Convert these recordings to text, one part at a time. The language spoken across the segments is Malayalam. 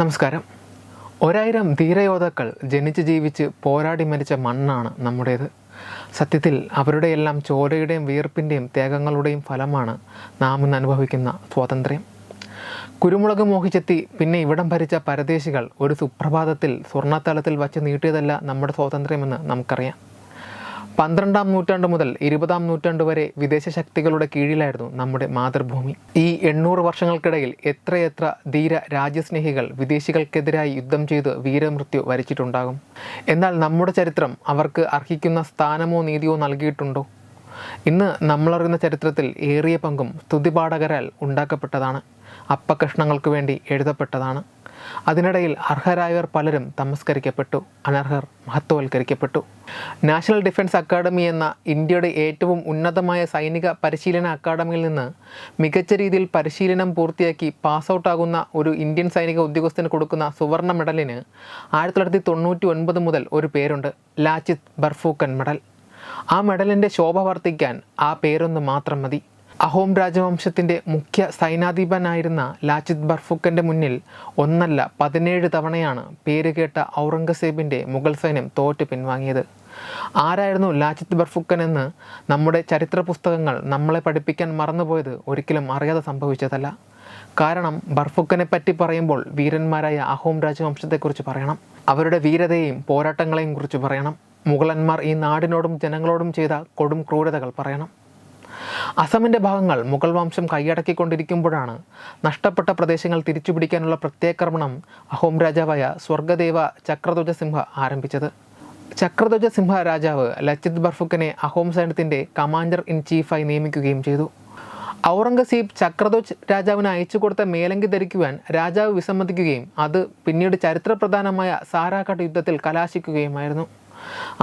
നമസ്കാരം. ഒരായിരം ധീരയോദ്ധാക്കൾ ജനിച്ച് ജീവിച്ച് പോരാടി മരിച്ച മണ്ണാണ് നമ്മുടേത്. സത്യത്തിൽ അവരുടെയെല്ലാം ചോരയുടെയും വിയർപ്പിന്റെയും ത്യാഗങ്ങളുടെയും ഫലമാണ് നാം ഇന്ന് അനുഭവിക്കുന്ന സ്വാതന്ത്ര്യം. കുരുമുളക് മോഹിച്ചെത്തി പിന്നെ ഇവിടം ഭരിച്ച പരദേശികൾ ഒരു സുപ്രഭാതത്തിൽ സ്വർണത്തലത്തിൽ വച്ച് നീട്ടിയതല്ല നമ്മുടെ സ്വാതന്ത്ര്യമെന്ന് നമുക്കറിയാം. പന്ത്രണ്ടാം നൂറ്റാണ്ട് മുതൽ ഇരുപതാം നൂറ്റാണ്ട് വരെ വിദേശ ശക്തികളുടെ കീഴിലായിരുന്നു നമ്മുടെ മാതൃഭൂമി. ഈ എണ്ണൂറ് വർഷങ്ങൾക്കിടയിൽ എത്രയെത്ര ധീര രാജ്യസ്നേഹികൾ വിദേശികൾക്കെതിരായി യുദ്ധം ചെയ്ത് വീരമൃത്യു വരിച്ചിട്ടുണ്ടാകും? എന്നാൽ നമ്മുടെ ചരിത്രം അവർക്ക് അർഹിക്കുന്ന സ്ഥാനമോ നീതിയോ നൽകിയിട്ടുണ്ടോ? ഇന്ന് നമ്മളറിയുന്ന ചരിത്രത്തിൽ ഏറിയ പങ്കും സ്തുതിപാഠകരാൽ ഉണ്ടാക്കപ്പെട്ടതാണ്. അപ്പകഷ്ണങ്ങൾക്ക് വേണ്ടി എഴുതപ്പെട്ടതാണ്. അതിനിടയിൽ അർഹരായവർ പലരും തമസ്കരിക്കപ്പെട്ടു അനർഹർ മഹത്വവൽക്കരിക്കപ്പെട്ടു. നാഷണൽ ഡിഫൻസ് അക്കാദമി എന്ന ഇന്ത്യയുടെ ഏറ്റവും ഉന്നതമായ സൈനിക പരിശീലന അക്കാദമിയിൽ നിന്ന് മികച്ച രീതിയിൽ പരിശീലനം പൂർത്തിയാക്കി പാസ് ഔട്ടാകുന്ന ഒരു ഇന്ത്യൻ സൈനിക ഉദ്യോഗസ്ഥന് കൊടുക്കുന്ന സുവർണ മെഡലിന് ആയിരത്തി തൊള്ളായിരത്തി തൊണ്ണൂറ്റി ഒൻപത് മുതൽ ഒരു പേരുണ്ട് ലാച്ചിത് ബർഫൂക്കൻ മെഡൽ. ആ മെഡലിന്റെ ശോഭ വർദ്ധിക്കാൻ ആ പേരൊന്ന് മാത്രം മതി. അഹോം രാജവംശത്തിന്റെ മുഖ്യ സൈനാധിപനായിരുന്ന ലാചിത് ബർഫുക്കന്റെ മുന്നിൽ ഒന്നല്ല പതിനേഴ് തവണയാണ് പേരുകേട്ട ഔറംഗസേബിന്റെ മുഗൾ സൈന്യം തോറ്റ് പിൻവാങ്ങിയത്. ആരായിരുന്നു ലാചിത് ബർഫുക്കൻ എന്ന് നമ്മുടെ ചരിത്ര പുസ്തകങ്ങൾ നമ്മളെ പഠിപ്പിക്കാൻ മറന്നുപോയത് ഒരിക്കലും അറിയാതെ സംഭവിച്ചതല്ല. കാരണം ബർഫുക്കനെ പറ്റി പറയുമ്പോൾ വീരന്മാരായ അഹോം രാജവംശത്തെക്കുറിച്ച് പറയണം. അവരുടെ വീരതയെയും പോരാട്ടങ്ങളെയും കുറിച്ച് പറയണം. മുഗളന്മാർ ഈ നാടിനോടും ജനങ്ങളോടും ചെയ്ത കൊടും ക്രൂരതകൾ പറയണം. അസമിന്റെ ഭാഗങ്ങൾ മുഗൾ വംശം കൈയടക്കിക്കൊണ്ടിരിക്കുമ്പോഴാണ് നഷ്ടപ്പെട്ട പ്രദേശങ്ങൾ തിരിച്ചുപിടിക്കാനുള്ള പ്രത്യേകർമ്മണം അഹോം രാജാവായ സ്വർഗദേവ ചക്രധ്വജ സിംഹ ആരംഭിച്ചത്. ചക്രധ്വജ സിംഹ രാജാവ് ലച്ചിത് ബർഫുക്കനെ അഹോം സൈന്യത്തിന്റെ കമാൻഡർ ഇൻ ചീഫായി നിയമിക്കുകയും ചെയ്തു. ഔറംഗസീബ് ചക്രധ്വജ് രാജാവിന് അയച്ചു കൊടുത്ത മേലങ്കി ധരിക്കുവാൻ രാജാവ് വിസമ്മതിക്കുകയും അത് പിന്നീട് ചരിത്രപ്രധാനമായ സാരാഘട്ട് യുദ്ധത്തിൽ കലാശിക്കുകയുമായിരുന്നു.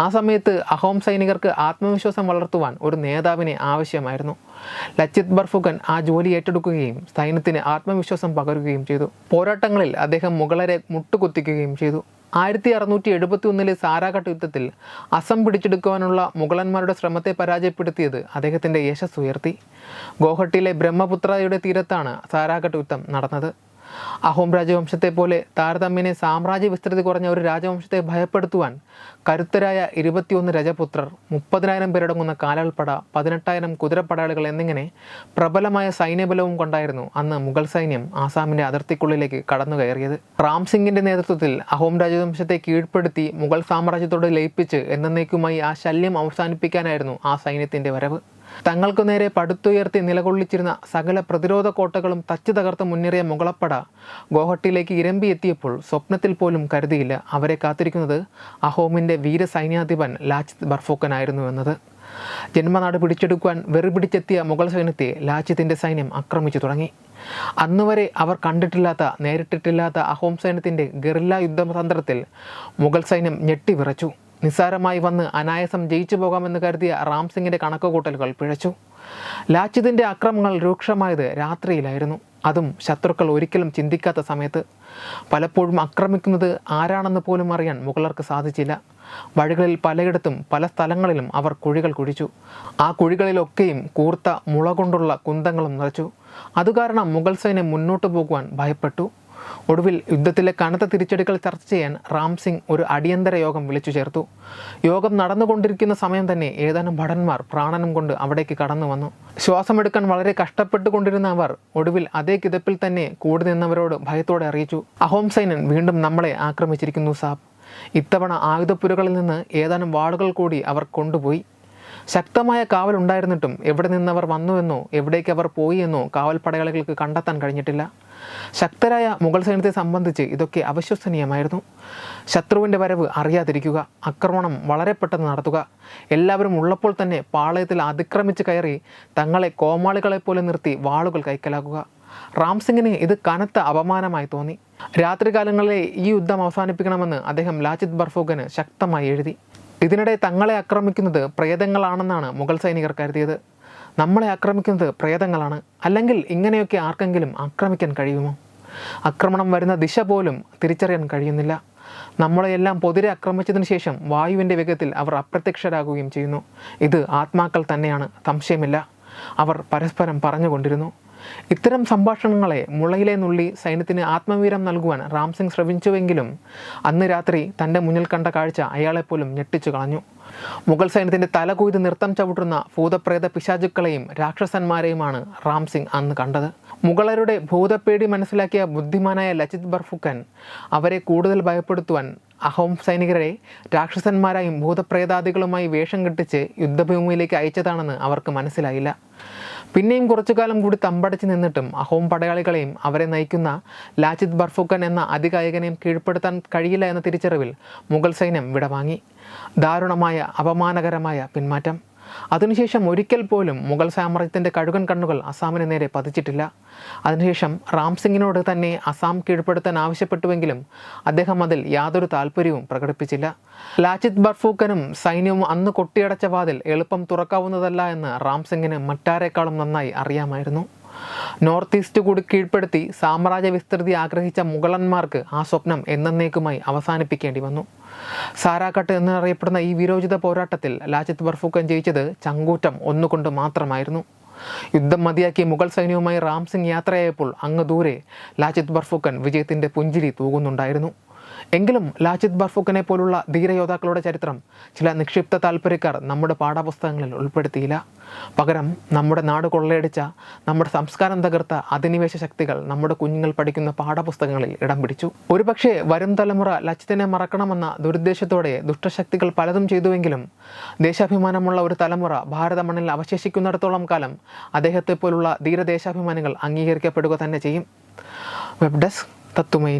ആ സമയത്ത് അഹോം സൈനികർക്ക് ആത്മവിശ്വാസം വളർത്തുവാൻ ഒരു നേതാവിനെ ആവശ്യമായിരുന്നു. ലച്ചിത് ബർഫുഖൻ ആ ജോലി ഏറ്റെടുക്കുകയും സൈന്യത്തിന് ആത്മവിശ്വാസം പകരുകയും ചെയ്തു. പോരാട്ടങ്ങളിൽ അദ്ദേഹം മുഗളരെ മുട്ടുകുത്തിക്കുകയും ചെയ്തു. ആയിരത്തി അറുന്നൂറ്റി എഴുപത്തി ഒന്നിലെ സാരാഘട്ട് യുദ്ധത്തിൽ അസം പിടിച്ചെടുക്കുവാനുള്ള മുഗളന്മാരുടെ ശ്രമത്തെ പരാജയപ്പെടുത്തിയത് അദ്ദേഹത്തിന്റെ യശസ് ഉയർത്തി ഗോഹട്ടിയിലെ ബ്രഹ്മപുത്രയുടെ തീരത്താണ് സാരാഘട്ട് യുദ്ധം നടന്നത്. അഹോം രാജവംശത്തെ പോലെ താരതമ്യേന സാമ്രാജ്യ വിസ്തൃതി കുറഞ്ഞ ഒരു രാജവംശത്തെ ഭയപ്പെടുത്തുവാൻ കരുത്തരായ ഇരുപത്തിയൊന്ന് രജപുത്രർ മുപ്പതിനായിരം പേരടങ്ങുന്ന കാലാൾപ്പട പതിനെട്ടായിരം കുതിരപ്പടയാളികൾ എന്നിങ്ങനെ പ്രബലമായ സൈന്യബലവും കൊണ്ടായിരുന്നു അന്ന് മുഗൾ സൈന്യം ആസാമിന്റെ അതിർത്തിക്കുള്ളിലേക്ക് കടന്നു കയറിയത്. റാം സിംഗിന്റെ നേതൃത്വത്തിൽ അഹോം രാജവംശത്തെ കീഴ്പ്പെടുത്തി മുഗൾ സാമ്രാജ്യത്തോട് ലയിപ്പിച്ച് എന്നേക്കുമായി ആ ശല്യം അവസാനിപ്പിക്കാനായിരുന്നു ആ സൈന്യത്തിന്റെ വരവ്. തങ്ങൾക്കു നേരെ പടുത്തുയർത്തി നിലകൊള്ളിച്ചിരുന്ന സകല പ്രതിരോധ കോട്ടകളും തച്ചു തകർത്ത് മുന്നേറിയ മുകളപ്പട ഗോഹട്ടിയിലേക്ക് ഇരമ്പി എത്തിയപ്പോൾ സ്വപ്നത്തിൽ പോലും കരുതിയില്ല അവരെ കാത്തിരിക്കുന്നത് അഹോമിന്റെ വീരസൈന്യാധിപൻ ലാച്ചിത് ബർഫോക്കനായിരുന്നു എന്നത്. ജന്മനാട് പിടിച്ചെടുക്കുവാൻ വെറുപിടിച്ചെത്തിയ മുഗൾ സൈന്യത്തെ ലാച്ചിത്തിന്റെ സൈന്യം ആക്രമിച്ചു തുടങ്ങി. അന്നുവരെ അവർ കണ്ടിട്ടില്ലാത്ത നേരിട്ടിട്ടില്ലാത്ത അഹോം സൈന്യത്തിന്റെ ഗറില്ല യുദ്ധതന്ത്രത്തിൽ മുഗൾ സൈന്യം ഞെട്ടിവിറച്ചു നിസ്സാരമായി വന്ന് അനായാസം ജയിച്ചു പോകാമെന്ന് കരുതിയ റാം സിംഗിന്റെ കണക്കുകൂട്ടലുകൾ പിഴച്ചു. ലാച്ചിതിന്റെ അക്രമങ്ങൾ രൂക്ഷമായത് രാത്രിയിലായിരുന്നു. അതും ശത്രുക്കൾ ഒരിക്കലും ചിന്തിക്കാത്ത സമയത്ത്. പലപ്പോഴും ആക്രമിക്കുന്നത് ആരാണെന്ന് പോലും അറിയാൻ മുഗളർക്ക് സാധിച്ചില്ല. വഴികളിൽ പലയിടത്തും പല സ്ഥലങ്ങളിലും അവർ കുഴികൾ കുഴിച്ചു. ആ കുഴികളിലൊക്കെയും കൂർത്ത മുള കൊണ്ടുള്ള കുന്തങ്ങളും നിറച്ചു. അതുകാരണം മുഗൾ സൈന്യം മുന്നോട്ട് പോകുവാൻ ഭയപ്പെട്ടു. ഒടുവിൽ യുദ്ധത്തിലെ കനത്ത തിരിച്ചടികൾ ചർച്ച ചെയ്യാൻ റാം സിംഗ് ഒരു അടിയന്തര യോഗം വിളിച്ചു ചേർത്തു. യോഗം നടന്നുകൊണ്ടിരിക്കുന്ന സമയം തന്നെ ഏതാനും ഭടന്മാർ പ്രാണനം കൊണ്ട് അവിടേക്ക് കടന്നു വന്നു. ശ്വാസമെടുക്കാൻ വളരെ കഷ്ടപ്പെട്ടുകൊണ്ടിരുന്ന അവർ ഒടുവിൽ അതേ കിതപ്പിൽ തന്നെ കൂടി നിന്നവരോട് ഭയത്തോടെ അറിയിച്ചു. അഹോം സൈന്യൻ വീണ്ടും നമ്മളെ ആക്രമിച്ചിരിക്കുന്നു സാബ്. ഇത്തവണ ആയുധപ്പുരകളിൽ നിന്ന് ഏതാനും വാളുകൾ കൂടി അവർ കൊണ്ടുപോയി. ശക്തമായ കാവൽ ഉണ്ടായിരുന്നിട്ടും എവിടെ നിന്നവർ വന്നുവെന്നോ എവിടേക്ക് അവർ പോയി എന്നോ കാവൽ പടയാളികൾക്ക് കണ്ടെത്താൻ കഴിഞ്ഞിട്ടില്ല. ശക്തരായ മുഗൾ സൈന്യത്തെ സംബന്ധിച്ച് ഇതൊക്കെ അവിശ്വസനീയമായിരുന്നു. ശത്രുവിന്റെ വരവ് അറിയാതിരിക്കുക ആക്രമണം വളരെ പെട്ടെന്ന് നടത്തുക. എല്ലാവരും ഉള്ളപ്പോൾ തന്നെ പാളയത്തിൽ അതിക്രമിച്ച് കയറി തങ്ങളെ കോമാളികളെപ്പോലെ നിർത്തി വാളുകൾ കൈക്കലാക്കുക. റാം സിംഗിന് ഇത് കനത്ത അപമാനമായി തോന്നി. രാത്രികാലങ്ങളിലെ ഈ യുദ്ധം അവസാനിപ്പിക്കണമെന്ന് അദ്ദേഹം ലാചിത് ബർഫോഗന് ശക്തമായി എഴുതി. ഇതിനിടെ തങ്ങളെ ആക്രമിക്കുന്നത് പ്രേതങ്ങളാണെന്നാണ് മുഗൾ സൈനികർ കരുതിയത്. നമ്മളെ ആക്രമിക്കുന്നത് പ്രേതങ്ങളാണ്. അല്ലെങ്കിൽ ഇങ്ങനെയൊക്കെ ആർക്കെങ്കിലും ആക്രമിക്കാൻ കഴിയുമോ? ആക്രമണം വരുന്ന ദിശ പോലും തിരിച്ചറിയാൻ കഴിയുന്നില്ല. നമ്മളെയെല്ലാം പൊതിരെ ആക്രമിച്ചതിന് ശേഷം വായുവിന്റെ വേഗത്തിൽ അവർ അപ്രത്യക്ഷരാകുകയും ചെയ്യുന്നു. ഇത് ആത്മാക്കൾ തന്നെയാണ്. സംശയമില്ല. അവർ പരസ്പരം പറഞ്ഞുകൊണ്ടിരുന്നു. ഇത്തരം സംഭാഷണങ്ങളെ മുളയിലെ നുള്ളി സൈന്യത്തിന് ആത്മവീരം നൽകുവാൻ റാംസിംഗ് ശ്രമിച്ചുവെങ്കിലും അന്ന് രാത്രി തന്റെ മുന്നിൽ കണ്ട കാഴ്ച അയാളെപ്പോലും ഞെട്ടിച്ചു കളഞ്ഞു. മുഗൾ സൈന്യത്തിന്റെ തല കൊയ്ത് നൃത്തം ചവിട്ടുന്ന ഭൂതപ്രേത പിശാചുക്കളെയും രാക്ഷസന്മാരെയുമാണ് റാംസിംഗ് അന്ന് കണ്ടത്. മുഗളരുടെ ഭൂതപ്പേടി മനസ്സിലാക്കിയ ബുദ്ധിമാനായ ലചിത് ബർഫുക്കൻ അവരെ കൂടുതൽ ഭയപ്പെടുത്തുവാൻ അഹോം സൈനികരെ രാക്ഷസന്മാരായും ഭൂതപ്രേതാദികളുമായി വേഷം കെട്ടിച്ച് യുദ്ധഭൂമിയിലേക്ക് അയച്ചതാണെന്ന് അവർക്ക് മനസ്സിലായില്ല. പിന്നെയും കുറച്ചുകാലം കൂടി തമ്പടച്ച് നിന്നിട്ടും അഹോം പടയാളികളെയും അവരെ നയിക്കുന്ന ലാചിത് ബർഫുക്കൻ എന്ന അധികായകനെയും കീഴ്പ്പെടുത്താൻ കഴിയില്ല എന്ന തിരിച്ചറിവിൽ മുഗൾ സൈന്യം വിടവാങ്ങി. ദാരുണമായ അപമാനകരമായ പിന്മാറ്റം. അതിനുശേഷം ഒരിക്കൽ പോലും മുഗൾ സാമ്രാജ്യത്തിന്റെ കഴുകൻ കണ്ണുകൾ അസാമിന് നേരെ പതിച്ചിട്ടില്ല. അതിനുശേഷം റാം സിംഗിനോട് തന്നെ അസാം കീഴ്പ്പെടുത്താൻ ആവശ്യപ്പെട്ടുവെങ്കിലും അദ്ദേഹം അതിൽ യാതൊരു താല്പര്യവും പ്രകടിപ്പിച്ചില്ല. ലാചിത് ബർഫൂക്കനും സൈന്യവും അന്ന് കൊട്ടിയടച്ച വാതിൽ എളുപ്പം തുറക്കാവുന്നതല്ല എന്ന് റാം സിംഗിന് മറ്റാരേക്കാളും നന്നായി അറിയാമായിരുന്നു. നോർത്ത് ഈസ്റ്റ് കൂടി കീഴ്പ്പെടുത്തി സാമ്രാജ്യ വിസ്തൃതി ആഗ്രഹിച്ച മുഗളന്മാർക്ക് ആ സ്വപ്നം എന്നേക്കുമായി അവസാനിപ്പിക്കേണ്ടി വന്നു. സാരാഘട്ട് എന്നറിയപ്പെടുന്ന ഈ വിരോചിത പോരാട്ടത്തിൽ ലാജിത് ബർഫൂക്കൻ ജയിച്ചത് ചങ്കൂറ്റം ഒന്നുകൊണ്ട് മാത്രമായിരുന്നു. യുദ്ധം മതിയാക്കി മുഗൾ സൈന്യവുമായി റാം സിംഗ് യാത്രയായപ്പോൾ അങ്ങ് ദൂരെ ലാജിത് ബർഫൂക്കൻ വിജയത്തിന്റെ പുഞ്ചിരി തൂകുന്നുണ്ടായിരുന്നു. എങ്കിലും ലാജിത് ബർഫുക്കിനെ പോലുള്ള ധീരയോദ്ധാക്കളുടെ ചരിത്രം ചില നിക്ഷിപ്ത താല്പര്യക്കാർ നമ്മുടെ പാഠപുസ്തകങ്ങളിൽ ഉൾപ്പെടുത്തിയില്ല. പകരം നമ്മുടെ നാട് കൊള്ളയടിച്ച നമ്മുടെ സംസ്കാരം തകർത്ത അധിനിവേശ ശക്തികൾ നമ്മുടെ കുഞ്ഞുങ്ങൾ പഠിക്കുന്ന പാഠപുസ്തകങ്ങളിൽ ഇടം പിടിച്ചു. ഒരുപക്ഷെ വരും തലമുറ ലച്ചിത്തിനെ മറക്കണമെന്ന ദുരുദ്ദേശത്തോടെ ദുഷ്ടശക്തികൾ പലതും ചെയ്തുവെങ്കിലും ദേശാഭിമാനമുള്ള ഒരു തലമുറ ഭാരത മണ്ണിൽ അവശേഷിക്കുന്നിടത്തോളം കാലം അദ്ദേഹത്തെ പോലുള്ള ധീരദേശാഭിമാനികൾ അംഗീകരിക്കപ്പെടുക തന്നെ ചെയ്യും. വെബ് ഡെസ്ക് തത്തുമൈ